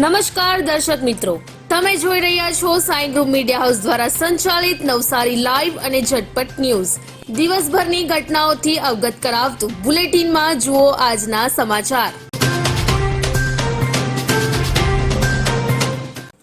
નમસ્કાર દર્શક મિત્રો. તમે જોઈ રહ્યા છો સાઈ ગ્રુપ મીડિયા હાઉસ દ્વારા સંચાલિત નવસારી લાઈવ અને ઝટપટ ન્યૂઝ. દિવસભરની ઘટનાઓથી અવગત કરાવતું બુલેટિનમાં જુઓ આજના સમાચાર.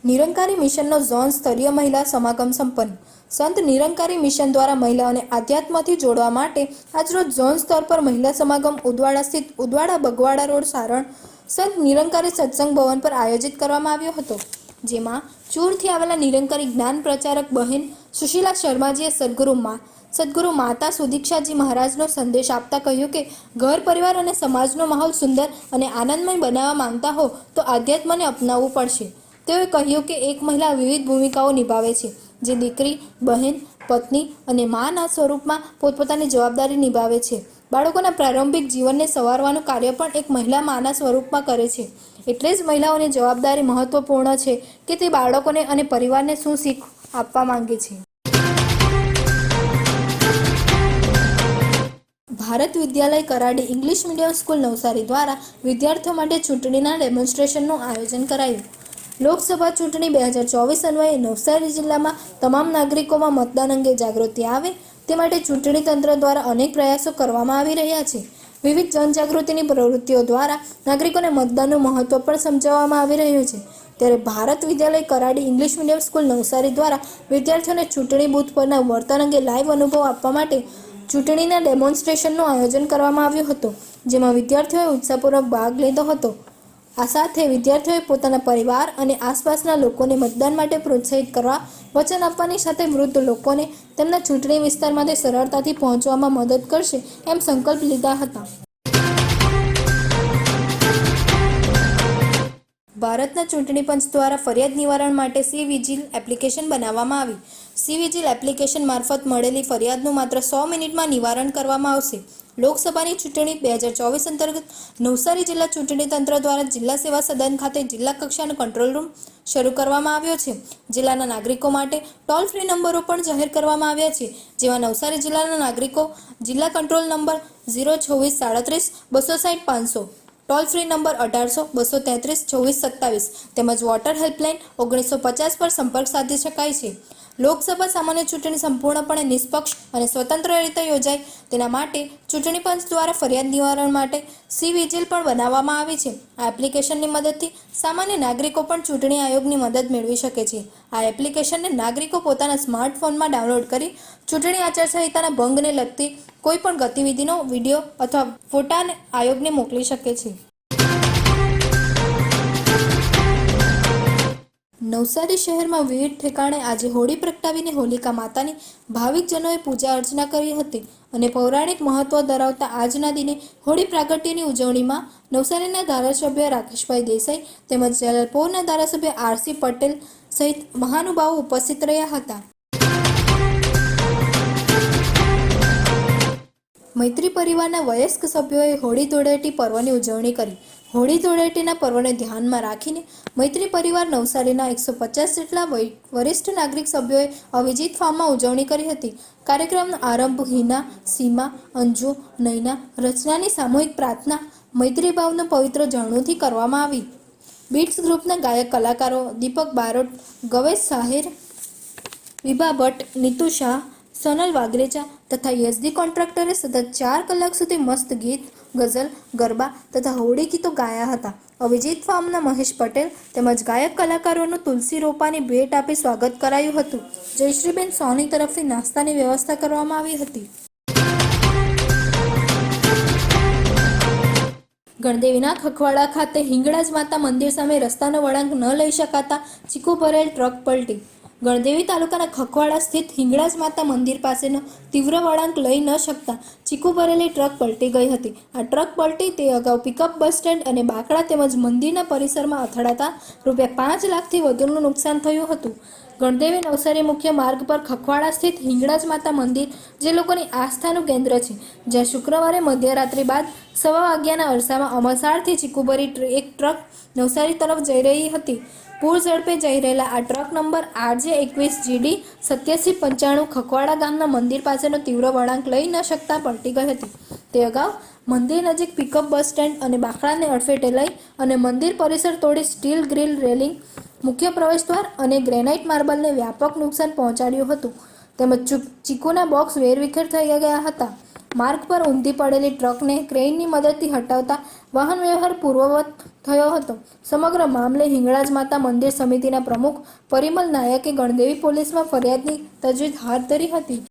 નિરંકારી મિશનનો ઝોન સ્તરીય મહિલા સમાગમ સંપન્ન. સંત નિરંકારી મિશન દ્વારા મહિલાઓને આધ્યાત્મથી જોડવા માટે આજરોજ ઝોન સ્તર પર મહિલા સમાગમ ઉદવાડા સ્થિત ઉદવાડા બગવાડા રોડ સારણ સંત નિરંકારી સત્સંગ ભવન પર આયોજિત કરવામાં આવ્યો હતો, જેમાં ચૂરથી આવેલા નિરંકારી જ્ઞાન પ્રચારક બહેન સુશીલા શર્માજીએ સદગુરુ મા, સદગુરુ માતા સુદીક્ષાજી મહારાજનો સંદેશ આપતા કહ્યું કે, ઘર, પરિવાર અને સમાજનો માહોલ સુંદર અને આનંદમય બનાવવા માંગતા હો, તો આધ્યાત્મને અપનાવવું પડશે. તેઓએ કહ્યું કે, એક મહિલા વિવિધ ભૂમિકાઓ નિભાવે છે, જે દીકરી, બહેન પત્ની અને માના સ્વરૂપમાં પોતપોતાની જવાબદારી નિભાવે છે. બાળકોના પ્રારંભિક જીવનને સવારવાનું કાર્ય પણ એક મહિલા માના સ્વરૂપમાં કરે છે. એટલે જ મહિલાઓની જવાબદારી મહત્વપૂર્ણ છે કે તે બાળકોને અને પરિવારને શું શીખ આપવા માંગે છે. Bharat Vidyalaya Karadi English medium school Navsari દ્વારા વિદ્યાર્થીઓ માટે ચૂંટણીના ડેમોન્સ્ટ્રેશનનું આયોજન કરાયું. લોકસભા ચૂંટણી બે હજાર ચોવીસ અન્વયે નવસારી જિલ્લામાં તમામ નાગરિકોમાં મતદાન અંગે જાગૃતિ આવે તે માટે ચૂંટણી તંત્ર દ્વારા અનેક પ્રયાસો કરવામાં આવી રહ્યા છે. વિવિધ જનજાગૃતિની પ્રવૃત્તિઓ દ્વારા નાગરિકોને મતદાનનું મહત્વ પણ સમજાવવામાં આવી રહ્યું છે. ત્યારે Bharat Vidyalaya Karadi English medium school Navsari દ્વારા વિદ્યાર્થીઓને ચૂંટણી બૂથ પરના વર્તન અંગે લાઈવ અનુભવ આપવા માટે ચૂંટણીના ડેમોન્સ્ટ્રેશનનું આયોજન કરવામાં આવ્યું હતું, જેમાં વિદ્યાર્થીઓએ ઉત્સાહપૂર્વક ભાગ લીધો હતો. આ સાથે વિદ્યાર્થીઓએ પોતાના પરિવાર અને આસપાસના લોકોને મતદાન માટે પ્રોત્સાહિત કરવા, વચન આપવાની સાથે વૃદ્ધ લોકોને તેમના ચૂંટણી વિસ્તારમાંથી સરળતાથી પહોંચવામાં મદદ કરશે એમ સંકલ્પ લીધા હતા. ભારતના ચૂંટણી પંચ દ્વારા ફરિયાદ નિવારણ માટે સી વિજિલ એપ્લિકેશન બનાવવામાં આવી. સી વિજિલ એપ્લિકેશન મારફત મળેલી ફરિયાદનું માત્ર સો મિનિટમાં નિવારણ કરવામાં આવશે. લોકસભાની ચૂંટણી બે હજાર ચોવીસ અંતર્ગત નવસારી જિલ્લા ચૂંટણી તંત્ર દ્વારા જિલ્લા સેવા સદન ખાતે જિલ્લા કક્ષાનો કંટ્રોલ રૂમ શરૂ કરવામાં આવ્યો છે. જિલ્લાના નાગરિકો માટે ટોલ ફ્રી નંબરો પણ જાહેર કરવામાં આવ્યા છે. જેમાં નવસારી જિલ્લાના નાગરિકો જિલ્લા કંટ્રોલ નંબર ઝીરો છવ્વીસ સાડત્રીસ બસો સાઠ પાંચસો ટોલ ફ્રી નંબર અઢારસો બસો તેત્રીસ ચોવીસ સત્તાવીસ તેમજ વોટર હેલ્પલાઇન ઓગણીસો પચાસ પર સંપર્ક સાધી શકાય છે. લોકસભા સામાન્ય ચૂંટણી સંપૂર્ણપણે નિષ્પક્ષ અને સ્વતંત્ર રીતે યોજાય. તેના માટે ચૂંટણી પંચ દ્વારા ફરિયાદ નિવારણ માટે સી વિજિલ પણ બનાવવામાં આવી છે. આ એપ્લિકેશનની મદદથી સામાન્ય નાગરિકો પણ ચૂંટણી આયોગની મદદ મેળવી શકે છે. આ એપ્લિકેશનને નાગરિકો પોતાના સ્માર્ટફોનમાં ડાઉનલોડ કરી ચૂંટણી આચારસંહિતાના ભંગને લગતી કોઈપણ ગતિવિધિનો વીડિયો અથવા ફોટાને આયોગને મોકલી શકે છે. નવસારી શહેરમાં વિવિધ ઠેકાણે આજે હોળી પ્રગટાવીને હોલિકા માતાની ભાવિકજનોએ પૂજા અર્ચના કરી હતી અને પૌરાણિક મહત્વ ધરાવતા આજના દિને હોળી પ્રાગટ્યની ઉજવણીમાં નવસારીના ધારાસભ્ય રાકેશભાઈ દેસાઈ તેમજ જલપોરના ધારાસભ્ય આરસી પટેલ સહિત મહાનુભાવો ઉપસ્થિત રહ્યા હતા. મૈત્રી પરિવારના વયસ્ક સભ્યોએ હોળી ધૂળેટી પર્વની ઉજવણી કરી. હોળી ધૂળેટીના પર્વને ધ્યાનમાં રાખીને મૈત્રી પરિવાર નવસારીના એકસો પચાસ જેટલા વરિષ્ઠ નાગરિક સભ્યોએ અવિજીત ફાર્મમાં ઉજવણી કરી હતી. કાર્યક્રમનો આરંભ હિના, સીમા, અંજુ, નૈના, રચનાની સામૂહિક પ્રાર્થના મૈત્રીભાવનો પવિત્ર ઝરણુથી કરવામાં આવી. બીટ્સ ગ્રુપના ગાયક કલાકારો દીપક બારોટ, ગવેશ સાહેર, વિભા ભટ્ટ, નીતુ શાહ, સોનલ વાગરેચા તથા યઝદી કોન્ટ્રાક્ટરે સતત ચાર કલાક સુધી મસ્ત ગીત ગઝલ, ગરબા તથા હોળી ગીતો ગાયા હતા. અભિજીત ફાર્મના મહેશ પટેલ તેમજ ગાયક કલાકારોનું તુલસી રોપાની ભેટ આપી સ્વાગત કરાયું હતું. જયશ્રીબેન સોની તરફથી નાસ્તાની વ્યવસ્થા કરવામાં આવી હતી. ગણદેવીના ખખવાડા ખાતે હિંગળાજ માતા મંદિર સામે રસ્તાનો વળાંક ન લઈ શકાતા ચીકુ ભરેલ ટ્રક પલટી ગણદેવી તાલુકાના ખખવાડા સ્થિત હિંગળાજ માતા મંદિર પાસેનો તીવ્ર વળાંક લઈ ન શકતા ચીકુ ભરેલી ટ્રક પલટી ગઈ હતી. આ ટ્રક પલટી તે અગાઉ પિકઅપ બસ સ્ટેન્ડ અને બાકડા તેમજ મંદિરના પરિસરમાં અથડાતા રૂપિયા પાંચ લાખથી વધુનું નુકસાન થયું હતું. ગણદેવી નવસારી મુખ્ય માર્ગ પર ખખવાડા સ્થિત હિંગળાજ માતા મંદિર, જે લોકોની આસ્થાનું કેન્દ્ર છે. જ્યાં શુક્રવારે મધ્યરાત્રિ બાદ સવા વાગ્યાના અરસામાં અમરસાળથી ચીકુબરી એક ટ્રક નવસારી તરફ જઈ રહી હતી. પૂર ઝડપે જઈ રહેલા આ ટ્રક નંબર આરજે એકવીસ જીડી સત્યાસી પંચાણું ખખવાડા ગામના મંદિર પાસેનો તીવ્ર વળાંક લઈ ન શકતા પલટી ગઈ હતી. તે અગાઉ મંદિર નજીક પિકઅપ બસ સ્ટેન્ડ અને બાખડાને અડફેટે લઈ અને મંદિર પરિસર તોડી સ્ટીલ ગ્રીલ રેલિંગ મુખ્ય પ્રવેશદ્વાર અને ગ્રેનાઇટ માર્બલને વ્યાપક નુકસાન પહોંચાડ્યું હતું. તેમજ ચીકુના બોક્સ વેરવિખેર થઈ ગયા હતા. માર્ગ પર ઊંધી પડેલી ટ્રકને ક્રેઇનની મદદથી હટાવતા વાહન વ્યવહાર પૂર્વવત થયો હતો. સમગ્ર મામલે હિંગળાજ માતા મંદિર સમિતિના પ્રમુખ પરિમલ નાયકે ગણદેવી પોલીસમાં ફરિયાદની તજવીજ હાથ ધરી હતી.